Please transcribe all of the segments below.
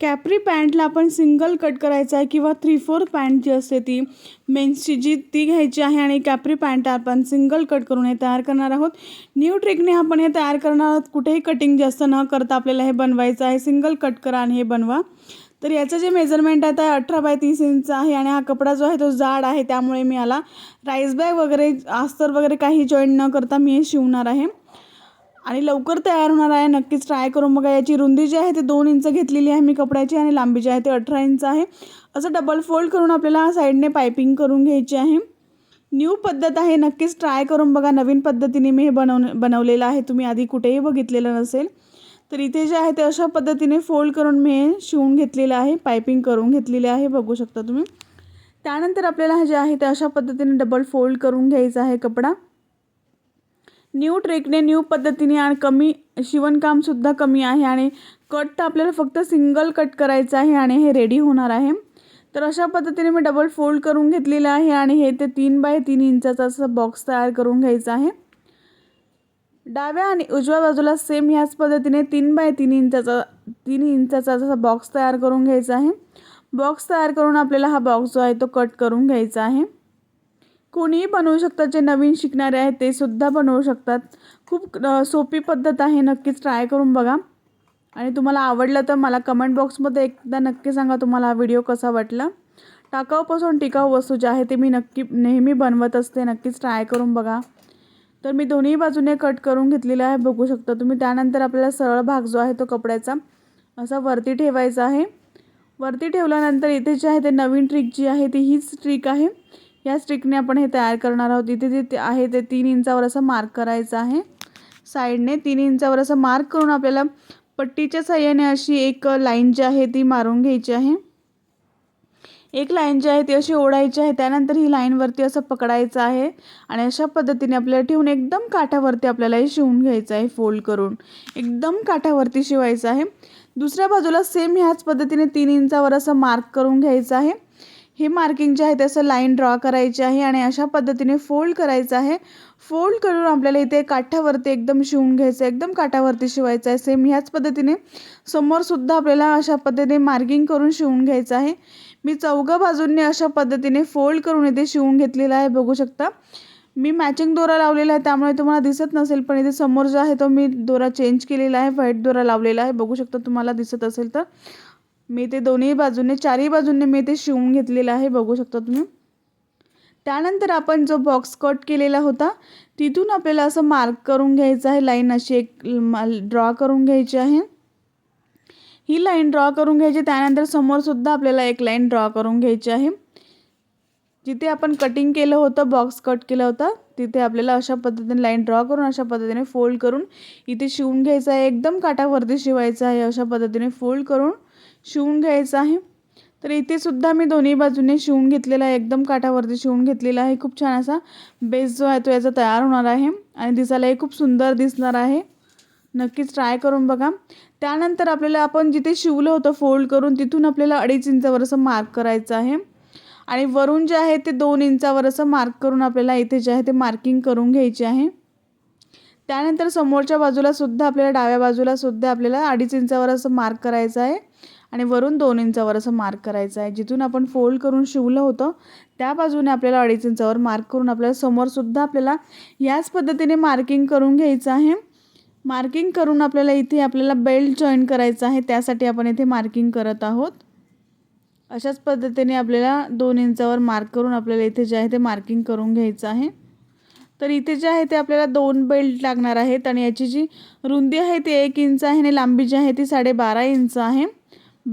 कॅपरी पॅन्टला आपण single cut करायचा आहे किंवा थ्री फोर पॅन्ट जी असते ती मेन्सची जी ती घ्यायची आहे आणि कॅपरी पॅन्ट आपण सिंगल कट करून हे तयार करणार आहोत. न्यू ट्रिकने आपण हे तयार करणार आहोत. कुठेही कटिंग जास्त न करता आपल्याला हे बनवायचं आहे. सिंगल कट करा आणि हे बनवा. तर याचं जे मेजरमेंट आहे ते अठरा बाय तीस इंच आहे आणि हा कपडा जो आहे तो जाड आहे. त्यामुळे मी याला राईस बॅग वगैरे अस्तर वगैरे काही जॉईन न करता मी हे शिवणार आहे. आणि लवकर तयार होणार आहे. नक्कीच ट्राय करून बघा. याची रुंदी जी आहे ते दोन इंच घेतलेली आहे मी कपड्याची आणि लांबी जी आहे ते अठरा इंच आहे. असं डबल फोल्ड करून आपल्याला साईडने पायपिंग करून घ्यायची आहे. न्यू पद्धत आहे. नक्कीच ट्राय करून बघा. नवीन पद्धतीने मी हे बनव बनवलेलं आहे. तुम्ही आधी कुठेही बघितलेलं नसेल. तर इथे जे आहे ते अशा पद्धतीने फोल्ड करून मी हे शिवून घेतलेलं आहे. पायपिंग करून घेतलेले आहे. बघू शकता तुम्ही. त्यानंतर आपल्याला जे आहे ते अशा पद्धतीने डबल फोल्ड करून घ्यायचा आहे कपडा. न्यू ट्रेकने न्यू पद्धतीने आणि कमी शिवणकामसुद्धा कमी आहे आणि कट तर आपल्याला फक्त सिंगल कट करायचं आहे आणि हे रेडी होणार आहे. तर अशा पद्धतीने मी डबल फोल्ड करून घेतलेलं आहे आणि हे ते तीन बाय तीन इंचाचा असं बॉक्स तयार करून घ्यायचा आहे. डाव्या आणि उजव्या बाजूला सेम ह्याच पद्धतीने तीन बाय तीन इंचाचा तीन इंचाचा असा बॉक्स तयार करून घ्यायचा आहे. बॉक्स तयार करून आपल्याला हा बॉक्स जो आहे तो कट करून घ्यायचा आहे. कोणीही बनवू शकतात जे नवीन शिकणारे आहेत ते सुद्धा बनवू शकतात. खूप सोपी पद्धत आहे नक्कीच ट्राय करून बघा. आणि तुम्हाला आवडलं तर मला कमेंट बॉक्समध्ये एकदा नक्की सांगा तुम्हाला हा व्हिडिओ कसा वाटला. टाकाऊपासून टिकाऊ वस्तू ज्या आहे ते मी नक्की नेहमी बनवत असते नक्कीच ट्राय करून बघा. तर मी दोन्ही बाजूने कट करून घेतलेला आहे बघू शकता तुम्ही. त्यानंतर आपल्याला सरळ भाग जो आहे तो कपड्याचा असा वरती ठेवायचा आहे. वरती ठेवल्यानंतर इथे जे आहे ते नवीन ट्रिक जी आहे ती हीच ट्रिक आहे. या स्टिकने आपण हे तयार करणार आहोत. इथे जे आहे ते तीन इंचावर असं मार्क करायचं आहे. साईडने तीन इंचावर असं मार्क करून आपल्याला पट्टीच्या साह्याने अशी एक लाईन जी आहे ती मारून घ्यायची आहे. एक लाईन जी आहे ती अशी ओढायची आहे. त्यानंतर ही लाईनवरती असं पकडायचं आहे. आणि अशा पद्धतीने आपल्याला ठेवून एकदम काठावरती आपल्याला हे शिवून घ्यायचं आहे फोल्ड करून. एकदम काठावरती शिवायचं आहे. दुसऱ्या बाजूला सेम ह्याच पद्धतीने तीन इंचावर असं मार्क करून घ्यायचं आहे. हे मार्किंग जे आहे ते असं लाईन ड्रॉ करायची आहे आणि अशा पद्धतीने फोल्ड करायचं आहे. फोल्ड करून आपल्याला इथे काठावरती एकदम शिवून घ्यायचं आहे. एकदम काठावरती शिवायचं आहे. सेम ह्याच पद्धतीने समोरसुद्धा आपल्याला अशा पद्धतीने मार्किंग करून शिवून घ्यायचं आहे. मी चौघं बाजूंनी अशा पद्धतीने फोल्ड करून इथे शिवून घेतलेलं आहे. बघू शकता. मी मॅचिंग दोरा लावलेला आहे. त्यामुळे तुम्हाला दिसत नसेल पण इथे समोर जो आहे तो मी दोरा चेंज केलेला आहे. व्हाईट दोरा लावलेला आहे. बघू शकता तुम्हाला दिसत असेल तर. मी ते दोन्ही बाजूने चारही बाजूने मी ते शिवून घेतलेलं आहे. बघू शकता तुम्ही. त्यानंतर आपण जो बॉक्स कट केलेला होता तिथून आपल्याला असं मार्क करून घ्यायचं आहे. लाईन अशी एक ड्रॉ करून घ्यायची आहे. ही लाईन ड्रॉ करून घ्यायची त्यानंतर समोरसुद्धा आपल्याला एक लाईन ड्रॉ करून घ्यायची आहे. जिथे आपण कटिंग केलं होतं बॉक्स कट केला होता तिथे आपल्याला अशा पद्धतीने लाईन ड्रॉ करून अशा पद्धतीने फोल्ड करून इथे शिवून घ्यायचं आहे. एकदम काटावरती शिवायचं आहे अशा पद्धतीने फोल्ड करून शिवून घ्यायचं आहे. तर इथे सुद्धा मी दोन्ही बाजूने शिवून घेतलेला आहे. एकदम काठावरती शिवून घेतलेला आहे. खूप छान असा बेस जो आहे तो याचा तयार होणार आहे. आणि दिसायलाही खूप सुंदर दिसणार आहे. नक्कीच ट्राय करून बघा. त्यानंतर आपल्याला आपण जिथे शिवलं होतं फोल्ड करून तिथून आपल्याला अडीच इंचावर असं मार्क करायचं आहे. आणि वरून जे आहे ते दोन इंचावर असं मार्क करून आपल्याला इथे जे आहे ते मार्किंग करून घ्यायचे आहे. त्यानंतर समोरच्या बाजूला सुद्धा आपल्याला डाव्या बाजूला सुद्धा आपल्याला अडीच इंचावर असं मार्क करायचं आहे. आणि वरून दोन इंचावर असं मार्क करायचं आहे. जिथून आपण फोल्ड करून शिवलं होतं त्या बाजूने आपल्याला अडीच इंचावर मार्क करून आपल्याला समोरसुद्धा आपल्याला याच पद्धतीने मार्किंग करून घ्यायचं आहे. मार्किंग करून आपल्याला इथे आपल्याला बेल्ट जॉईन करायचं आहे. त्यासाठी आपण इथे मार्किंग करत आहोत. अशाच पद्धतीने आपल्याला दोन इंचावर मार्क करून आपल्याला इथे जे आहे ते मार्किंग करून घ्यायचं आहे. तर इथे जे आहे ते आपल्याला दोन बेल्ट लागणार आहेत आणि याची जी रुंदी आहे ती एक इंच आहे आणि लांबी जी आहे ती साडेबारा इंच आहे.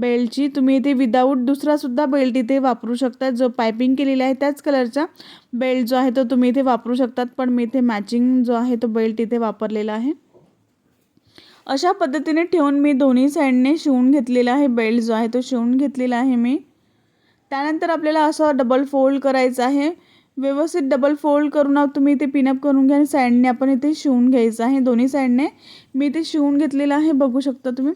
बेल्टची तुम्ही इथे विदाऊट दुसरासुद्धा बेल्ट इथे वापरू शकता. जो पायपिंग केलेला आहे त्याच कलरचा बेल्ट जो आहे तो तुम्ही इथे वापरू शकतात. पण मी इथे मॅचिंग जो आहे तो बेल्ट इथे वापरलेला आहे. अशा पद्धतीने ठेवून मी दोन्ही साईडने शिवून घेतलेला आहे. बेल्ट जो आहे तो शिवून घेतलेला आहे मी. त्यानंतर आपल्याला असं डबल फोल्ड करायचं आहे. व्यवस्थित डबल फोल्ड करून तुम्ही इथे पिनअप करून घ्या आणि साईडने आपण इथे शिवून घ्यायचं आहे. दोन्ही साईडने मी इथे शिवून घेतलेला आहे. बघू शकता तुम्ही.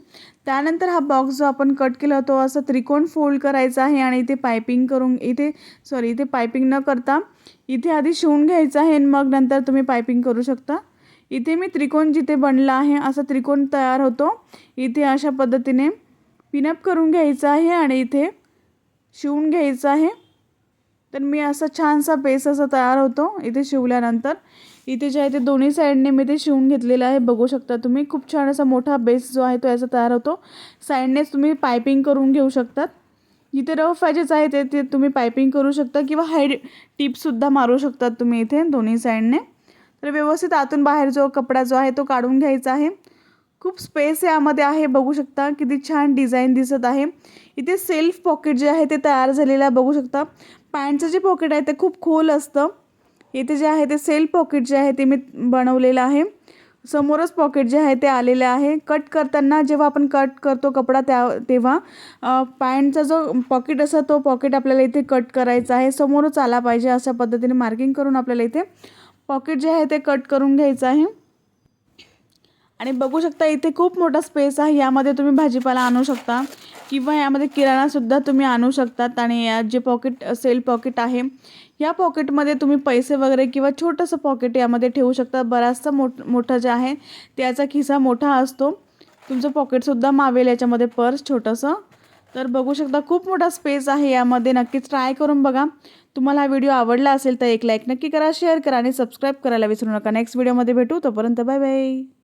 त्यानंतर हा बॉक्स जो आपण कट केला तो असा त्रिकोण फोल्ड करायचा आहे आणि इथे पायपिंग करून इथे सॉरी इथे पायपिंग न करता इथे आधी शिवून घ्यायचं आहे आणि मग नंतर तुम्ही पायपिंग करू शकता. इथे मी त्रिकोण जिथे बनला आहे असा त्रिकोण तयार होतो. इथे अशा पद्धतीने पिनअप करून घ्यायचं आहे आणि इथे शिवून घ्यायचं आहे. तर मी असा छानसा बेस असा तयार होतो इथे शिवल्यानंतर. इथे जे आहे ते दोन्ही साईडने मी ते शिवून घेतलेलं आहे बघू शकता तुम्ही. खूप छान असा मोठा बेस जो आहे तो याचा तयार होतो. साईडनेच तुम्ही पायपिंग करून घेऊ शकतात. जिथे रफ ॲजेस आहे ते ते तुम्ही पायपिंग करू शकता किंवा हाईड टिपसुद्धा मारू शकतात तुम्ही इथे दोन्ही साईडने. तर व्यवस्थित आतून बाहेर जो कपडा जो आहे तो काढून घ्यायचा आहे. खूप स्पेस यामध्ये आहे बघू शकता किती छान डिझाईन दिसत आहे. इथे सेल्फ पॉकेट जे आहे ते तयार झालेलं आहे बघू शकता. पॅन्टचं जे पॉकेट आहे ते खूप खोल असतं. इथे जे आहे ते सेल पॉकेट जे आहे ते मी बनवलेलं आहे. समोरच पॉकेट जे आहे ते आलेलं आहे. कट करताना जेव्हा आपण कट करतो कपडा त्या तेव्हा पॅन्टचा जो पॉकेट असा तो पॉकेट आपल्याला इथे कट करायचा आहे. समोरच आला पाहिजे अशा पद्धतीने मार्किंग करून आपल्याला इथे पॉकेट जे आहे ते कट करून घ्यायचं आहे. आणि बघू शकता इथे खूप मोठा स्पेस आहे. यामध्ये तुम्ही भाजीपाला आणू शकता किंवा यामध्ये किराणासुद्धा तुम्ही आणू शकतात. आणि या जे पॉकेट सेल पॉकेट आहे या पॉकेटमध्ये तुम्ही पैसे वगैरे किंवा छोटंसं पॉकेट यामध्ये ठेवू शकता. बराचसा मोठ मोठं जे आहे त्याचा खिसा मोठा असतो. तुमचं पॉकेटसुद्धा मावेल याच्यामध्ये पर्स छोटंसं. तर बघू शकता खूप मोठा स्पेस आहे यामध्ये. नक्कीच ट्राय करून बघा. तुम्हाला हा व्हिडिओ आवडला असेल तर एक लाईक नक्की करा शेअर करा आणि सबस्क्राईब करायला विसरू नका. नेक्स्ट व्हिडिओमध्ये भेटू. तोपर्यंत बाय बाय